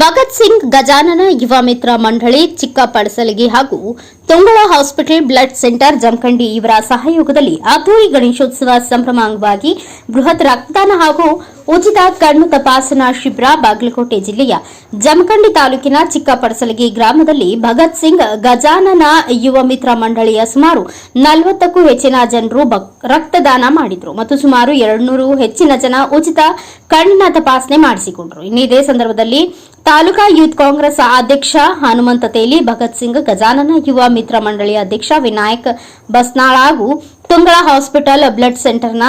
ಭಗತ್ ಸಿಂಗ್, ಗಜಾನನ, ಯುವ ಮಿತ್ರ ಮಂಡಳಿ, ಚಿಕ್ಕಪಡಸಲಗಿ ಹಾಗೂ Tungal hospital blood centre Jamkhandi ಇವರ ಸಹಯೋಗದಲ್ಲಿ ಅದ್ದೂರಿ ಗಣೇಶೋತ್ಸವ ಸಂಭ್ರಮ ಅಂಗವಾಗಿ ಬೃಹತ್ ರಕ್ತದಾನ ಹಾಗೂ ಉಚಿತ ಕಣ್ಣು ತಪಾಸಣಾ ಶಿಬಿರ ಬಾಗಲಕೋಟೆ ಜಿಲ್ಲೆಯ ಜಮಖಂಡಿ ತಾಲೂಕಿನ ಚಿಕ್ಕಪಡಸಲಗಿ ಗ್ರಾಮದಲ್ಲಿ ಭಗತ್ ಸಿಂಗ್ ಗಜಾನನ ಯುವ ಮಿತ್ರ ಮಂಡಳಿಯ ಸುಮಾರು ನಲವತ್ತಕ್ಕೂ ಹೆಚ್ಚಿನ ಜನರು ರಕ್ತದಾನ ಮಾಡಿದ್ರು ಮತ್ತು ಸುಮಾರು ಎರಡ್ನೂರು ಹೆಚ್ಚಿನ ಜನ ಉಚಿತ ಕಣ್ಣಿನ ತಪಾಸಣೆ ಮಾಡಿಸಿಕೊಂಡರು. ಇನ್ನು ಇದೇ ಸಂದರ್ಭದಲ್ಲಿ ತಾಲೂಕಾ ಯೂತ್ ಕಾಂಗ್ರೆಸ್ ಅಧ್ಯಕ್ಷ ಹನುಮಂತ ತೇಲಿ, ಭಗತ್ ಸಿಂಗ್ ಗಜಾನನ ಯುವ ಮಿತ್ರ ಮಂಡಳಿಯ ಅಧ್ಯಕ್ಷ ವಿನಾಯಕ್ ಬಸ್ನಾಳ ಹಾಗೂ ತುಂಗಳ ಹಾಸ್ಪಿಟಲ್ ಬ್ಲಡ್ ಸೆಂಟರ್ನ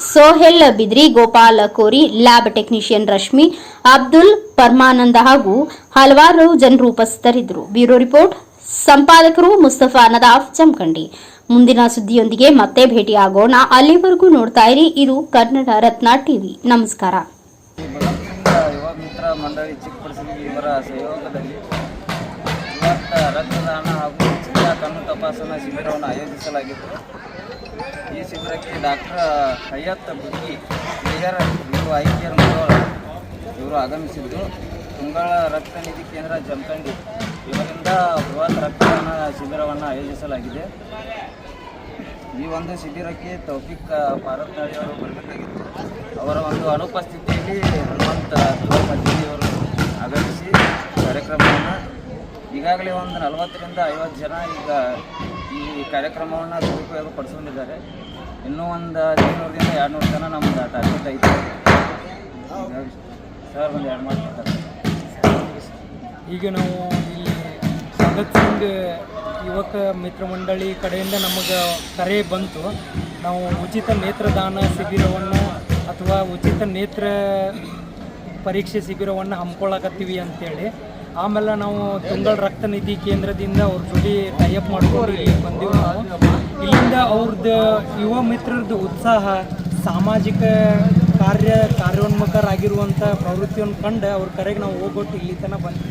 ಸೋಹೆಲ್ ಬಿದ್ರಿ, ಗೋಪಾಲ ಕೋರಿ, ಲ್ಯಾಬ್ ಟೆಕ್ನಿಷಿಯನ್ ರಶ್ಮಿ, ಅಬ್ದುಲ್ ಪರ್ಮಾನಂದ ಹಾಗೂ ಹಲವಾರು ಜನರು ಉಪಸ್ಥಿತರಿದ್ದರು. ಬ್ಯೂರೋ ರಿಪೋರ್ಟ್, ಸಂಪಾದಕರು ಮುಸ್ತಫಾ ನದಾಫ್ ಜಮಖಂಡಿ ಮುಂದಿನ ಸುದ್ದಿಯೊಂದಿಗೆ ಮತ್ತೆ ಭೇಟಿಯಾಗೋಣ. ಅಲ್ಲಿವರೆಗೂ ನೋಡ್ತಾ ಇರಿ, ಇದು ಕನ್ನಡ ರತ್ನ ಟಿವಿ. ನಮಸ್ಕಾರ. ರಕ್ತದಾನ ಹಾಗೂ ಕಣ್ಣು ತಪಾಸಣಾ ಶಿಬಿರವನ್ನು ಆಯೋಜಿಸಲಾಗಿತ್ತು. ಈ ಶಿಬಿರಕ್ಕೆ ಡಾಕ್ಟರ್ ಹಯ್ಯತ್ ಬುದ್ಧಿ ಮೇಜರ್ ಇವರು ಐ ಮುಗೋಳ ಇವರು ಆಗಮಿಸಿದ್ದು. ತುಂಗಳ ರಕ್ತ ನಿಧಿ ಕೇಂದ್ರ ಜಮಖಂಡಿ. ಇವರಿಂದ ಬೃಹತ್ ರಕ್ತದಾನ ಶಿಬಿರವನ್ನು ಆಯೋಜಿಸಲಾಗಿದೆ. ಈ ಒಂದು ಶಿಬಿರಕ್ಕೆ ತೌಫಿಕ್ ಪಾರತ್ನಾಳಿ ಅವರು ಬರಬೇಕಾಗಿತ್ತು. ಅವರ ಒಂದು ಅನುಪಸ್ಥಿತಿಯಲ್ಲಿ ಹನುಮಂತ ಅವರು ಆಗಮಿಸಿ ಕಾರ್ಯಕ್ರಮವನ್ನು ಈಗಾಗಲೇ ಒಂದು ನಲವತ್ತರಿಂದ ಐವತ್ತು ಜನ ಈಗ ಕಾರ್ಯಕ್ರಮವನ್ನು ಸದುಪಯೋಗ ಪಡಿಸ್ಕೊಂಡಿದ್ದಾರೆ. ಇನ್ನೂ ಒಂದು ಐನೂರರಿಂದ ಎರಡು ನೂರು ಜನ ನಮ್ಮ ಟಾರ್ಗೆಟ್ ಐತೆ. ಸರ್, ಒಂದು ಎರಡು ಮಾಡ್ತಾರೆ ಈಗ ನಾವು ಇಲ್ಲಿ ಭಗತ್ ಸಿಂಗ್ ಯುವಕ ಮಿತ್ರ ಮಂಡಳಿ ಕಡೆಯಿಂದ ನಮಗೆ ಕರೆ ಬಂತು. ನಾವು ಉಚಿತ ನೇತ್ರದಾನ ಶಿಬಿರವನ್ನು ಅಥವಾ ಉಚಿತ ನೇತ್ರ ಪರೀಕ್ಷೆ ಶಿಬಿರವನ್ನು ಹಮ್ಮಿಕೊಳ್ಳಕತ್ತೀವಿ ಅಂತೇಳಿ. ಆಮೇಲೆ ನಾವು ತುಂಗಳ ರಕ್ತ ನಿಧಿ ಕೇಂದ್ರದಿಂದ ಅವ್ರ ಜೊತೆ ಟೈಅಪ್ ಮಾಡ್ಕೊಂಡು ಇಲ್ಲಿ ಬಂದೀವಿ ಇಲ್ಲಿಂದ ಅವ್ರದ್ದು ಯುವ ಮಿತ್ರರದ್ದು ಉತ್ಸಾಹ, ಸಾಮಾಜಿಕ ಕಾರ್ಯ ಕಾರ್ಯೋನ್ಮುಖರಾಗಿರುವಂಥ ಪ್ರವೃತ್ತಿಯನ್ನು ಕಂಡು ಅವ್ರ ಕರೆಗೆ ನಾವು ಹೋಗ್ಬಿಟ್ಟು ಇಲ್ಲಿ ತನಕ ಬಂದ್ವಿ.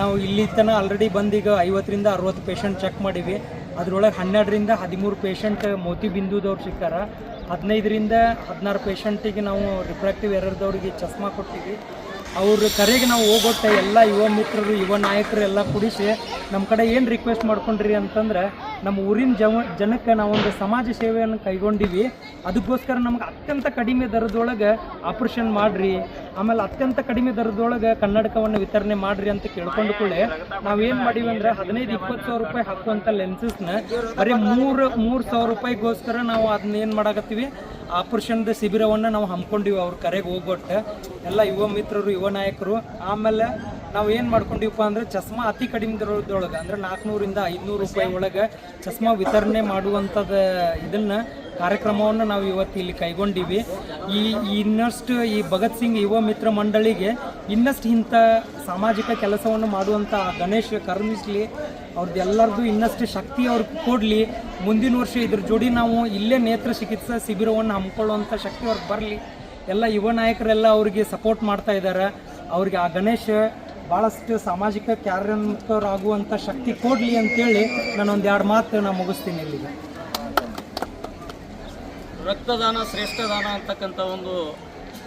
ನಾವು ಇಲ್ಲಿ ತನಕ ಆಲ್ರೆಡಿ ಬಂದೀಗ ಐವತ್ತರಿಂದ ಅರವತ್ತು ಪೇಷಂಟ್ ಚೆಕ್ ಮಾಡೀವಿ ಅದರೊಳಗೆ ಹನ್ನೆರಡರಿಂದ ಹದಿಮೂರು ಪೇಷಂಟ್ ಮೋತಿ ಬಿಂದುದವ್ರು ಸಿಕ್ಕಾರ. ಹದಿನೈದರಿಂದ ಹದಿನಾರು ಪೇಷಂಟಿಗೆ ನಾವು ರಿಫ್ರಾಕ್ಟಿವ್ ಎರರ್ದವ್ರಿಗೆ ಚಸ್ಮಾ ಕೊಟ್ಟಿವಿ ಅವ್ರ ಕರೆಗೆ ನಾವು ಹೋಗೊಟ್ಟೆ ಎಲ್ಲ ಯುವ ಮಿತ್ರರು, ಯುವ ನಾಯಕರು ಎಲ್ಲ ಕೂಡಿಸಿ ನಮ್ಮ ಕಡೆ ಏನು ರಿಕ್ವೆಸ್ಟ್ ಮಾಡ್ಕೊಂಡ್ರಿ ಅಂತಂದ್ರೆ ನಮ್ಮ ಊರಿನ ಜವ, ಜನಕ್ಕೆ ನಾವೊಂದು ಸಮಾಜ ಸೇವೆಯನ್ನು ಕೈಗೊಂಡಿವಿ. ಅದಕ್ಕೋಸ್ಕರ ನಮ್ಗೆ ಅತ್ಯಂತ ಕಡಿಮೆ ದರದೊಳಗೆ ಆಪ್ರೇಷನ್ ಮಾಡಿರಿ. ಆಮೇಲೆ ಅತ್ಯಂತ ಕಡಿಮೆ ದರದೊಳಗೆ ಕನ್ನಡಕವನ್ನು ವಿತರಣೆ ಮಾಡಿರಿ ಅಂತ ಕೇಳ್ಕೊಂಡು ಕೂಡಲೇ ನಾವೇನು ಮಾಡೀವಿ ಅಂದ್ರೆ ಹದಿನೈದು, ಇಪ್ಪತ್ತು ಸಾವಿರ ರೂಪಾಯಿ ಹಾಕುವಂಥ ಲೆನ್ಸಸ್ನ ಬರೀ ಮೂರು ಮೂರು ಸಾವಿರ ರೂಪಾಯಿಗೋಸ್ಕರ ನಾವು ಅದನ್ನ ಏನು ಮಾಡಾಕತ್ತೀವಿ? ಆಪರೇಷನ್ದ ಶಿಬಿರವನ್ನು ನಾವು ಹಮ್ಮಿಕೊಂಡಿವಿ, ಅವ್ರ ಕರೆಗೆ ಹೋಗ್ಬಿಟ್ಟು ಎಲ್ಲ ಯುವ ಮಿತ್ರರು, ಯುವ ನಾಯಕರು, ಆಮೇಲೆ ನಾವು ಏನು ಮಾಡ್ಕೊಂಡಿವಪ್ಪ ಅಂದ್ರೆ ಚಸ್ಮಾ ಅತಿ ಕಡಿಮೆ ದರದೊಳಗೆ, ಅಂದ್ರೆ ನಾಲ್ಕುನೂರಿಂದ ಐದುನೂರು ರೂಪಾಯಿ ಒಳಗೆ ಚಸ್ಮಾ ವಿತರಣೆ ಮಾಡುವಂಥದ್ದು ಇದನ್ನ, ಕಾರ್ಯಕ್ರಮವನ್ನು ನಾವು ಇವತ್ತು ಇಲ್ಲಿ ಕೈಗೊಂಡಿವಿ. ಈ ಇನ್ನಷ್ಟು ಈ ಭಗತ್ ಸಿಂಗ್ ಯುವ ಮಿತ್ರ ಮಂಡಳಿಗೆ ಇನ್ನಷ್ಟು ಇಂಥ ಸಾಮಾಜಿಕ ಕೆಲಸವನ್ನು ಮಾಡುವಂಥ ಗಣೇಶ್ ಕರುಣಿಸ್ಲಿ ಅವ್ರದ್ದು ಎಲ್ಲರದ್ದು ಇನ್ನಷ್ಟು ಶಕ್ತಿ ಅವ್ರಿಗೆ ಕೊಡಲಿ. ಮುಂದಿನ ವರ್ಷ ಇದ್ರ ಜೋಡಿ ನಾವು ಇಲ್ಲೇ ನೇತ್ರ ಚಿಕಿತ್ಸಾ ಶಿಬಿರವನ್ನು ಹಮ್ಮಿಕೊಳ್ಳುವಂಥ ಶಕ್ತಿ ಅವ್ರಿಗೆ ಬರಲಿ. ಎಲ್ಲ ಯುವ ನಾಯಕರೆಲ್ಲ ಅವರಿಗೆ ಸಪೋರ್ಟ್ ಮಾಡ್ತಾ ಇದ್ದಾರೆ ಅವ್ರಿಗೆ ಆ ಗಣೇಶ ಭಾಳಷ್ಟು ಸಾಮಾಜಿಕ ಕಾರ್ಯೋನ್ಮುಖರಾಗುವಂಥ ಶಕ್ತಿ ಕೊಡಲಿ ಅಂತೇಳಿ ನಾನೊಂದು ಎರಡು ಮಾತು ನಾನು ಮುಗಿಸ್ತೀನಿ ಇಲ್ಲಿಗೆ. ರಕ್ತದಾನ ಶ್ರೇಷ್ಠ ದಾನ ಅಂತಕ್ಕಂಥ ಒಂದು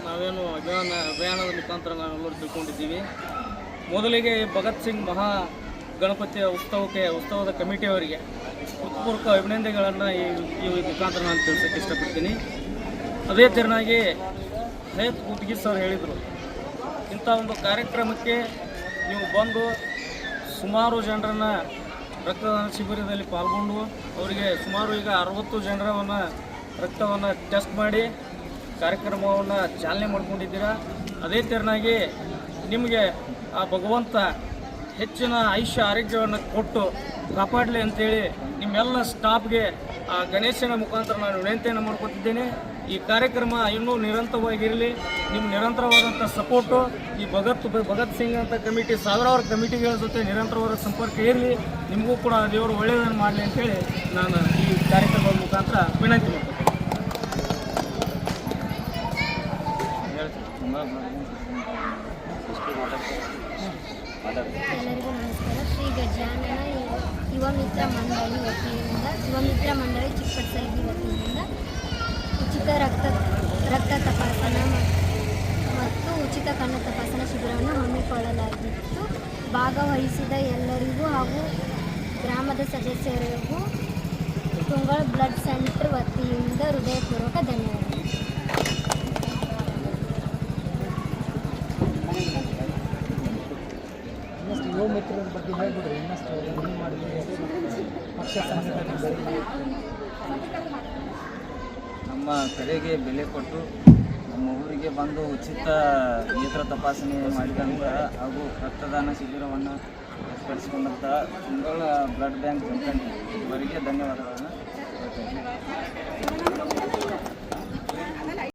ನಾವೇನು ಅಭಿಯಾನ, ಅಭಿಯಾನದ ಮುಖಾಂತರ ನಾವೆಲ್ಲರೂ ತಿಳ್ಕೊಂಡಿದ್ದೀವಿ. ಮೊದಲಿಗೆ ಭಗತ್ ಸಿಂಗ್ ಮಹಾ ಗಣಪತಿಯ ಉತ್ಸವಕ್ಕೆ, ಉತ್ಸವದ ಕಮಿಟಿಯವರಿಗೆ ಹೃತ್ಪೂರ್ವಕ ಅಭಿನಂದನೆಗಳನ್ನು ಈ ಈ ಮುಖಾಂತರ ನಾನು ತಿಳಿಸೋಕ್ಕೆ ಇಷ್ಟಪಡ್ತೀನಿ. ಅದೇ ತೆರನಾಗಿ ಹಯತ್ ಕುಟ್ಗಿ ಸರ್ ಹೇಳಿದರು, ಇಂಥ ಒಂದು ಕಾರ್ಯಕ್ರಮಕ್ಕೆ ನೀವು ಬಂದು ಸುಮಾರು ಜನರನ್ನು ರಕ್ತದಾನ ಶಿಬಿರದಲ್ಲಿ ಪಾಲ್ಗೊಂಡು ಅವರಿಗೆ ಸುಮಾರು ಈಗ ಅರವತ್ತು ಜನರವನ್ನು ರಕ್ತವನ್ನು ಟೆಸ್ಟ್ ಮಾಡಿ ಕಾರ್ಯಕ್ರಮವನ್ನು ಚಾಲನೆ ಮಾಡ್ಕೊಂಡಿದ್ದೀರಾ. ಅದೇ ತೆರನಾಗಿ ನಿಮಗೆ ಆ ಭಗವಂತ ಹೆಚ್ಚಿನ ಆಯುಷ್ಯ ಆರೋಗ್ಯವನ್ನು ಕೊಟ್ಟು ಕಾಪಾಡಲಿ ಅಂತೇಳಿ ನಿಮ್ಮೆಲ್ಲ ಸ್ಟಾಫ್ಗೆ, ಆ, ಗಣೇಶನ ಮುಖಾಂತರ ನಾನು ವಿನಂತಿಯನ್ನು ಮಾಡ್ಕೊತಿದ್ದೇನೆ. ಈ ಕಾರ್ಯಕ್ರಮ ಇನ್ನೂ ನಿರಂತರವಾಗಿರಲಿ. ನಿಮ್ಮ ನಿರಂತರವಾದಂಥ ಸಪೋರ್ಟು, ಈ ಭಗತ್ ಭಗತ್ ಸಿಂಗ್ ಅಂತ ಕಮಿಟಿ, ಸಾವಿರಾರು ಕಮಿಟಿಗಳ ಜೊತೆ ನಿರಂತರವಾದ ಸಂಪರ್ಕ ಇರಲಿ. ನಿಮಗೂ ಕೂಡ ದೇವರು ಒಳ್ಳೆಯದನ್ನು ಮಾಡಲಿ ಅಂತೇಳಿ ನಾನು ಈ ಕಾರ್ಯಕ್ರಮದ ಮುಖಾಂತರ ವಿನಂತಿ ಮಾಡ್ತೀನಿ ಯುವ ಮಂಡಳಿ ವತಿಯಿಂದ ಶುಭಮಿತ್ರ ಮಿತ್ರ ಮಂಡಳಿ ಚಿಕ್ಕಪಡ್ಸಲಗಿ ವತಿಯಿಂದ ಉಚಿತ ರಕ್ತ ರಕ್ತ ತಪಾಸಣಾ ಮತ್ತು ಉಚಿತ ಕಣ್ಣ ತಪಾಸಣಾ ಶಿಬಿರವನ್ನು ಹಮ್ಮಿಕೊಳ್ಳಲಾಗಿತ್ತು. ಭಾಗವಹಿಸಿದ ಎಲ್ಲರಿಗೂ ಹಾಗೂ ಗ್ರಾಮದ ಸದಸ್ಯರಿಗೂ ತುಂಗಳ ಬ್ಲಡ್ ಸೆಂಟರ್ ವತಿಯಿಂದ ಹೃದಯಪೂರ್ವಕ ಧನ್ಯವಾದಗಳು. ಬಗ್ಗೆ ಹೇಳ್ಬಿಡ್ರಿ ಇನ್ನಷ್ಟು ಏನು ಪಕ್ಷ ನಮ್ಮ ಕರೆಗೆ ಬೆಲೆ ಕೊಟ್ಟು ನಮ್ಮ ಊರಿಗೆ ಬಂದು ಉಚಿತ ನೇತ್ರ ತಪಾಸಣೆ ಮಾಡಿದಂಥ ಹಾಗೂ ರಕ್ತದಾನ ಶಿಬಿರವನ್ನು ಏರ್ಪಡಿಸಿಕೊಂಡಂಥ ತಿಂಗಳ ಬ್ಲಡ್ ಬ್ಯಾಂಕ್ ಕಂಪನಿ ಇವರಿಗೆ ಧನ್ಯವಾದಗಳನ್ನು.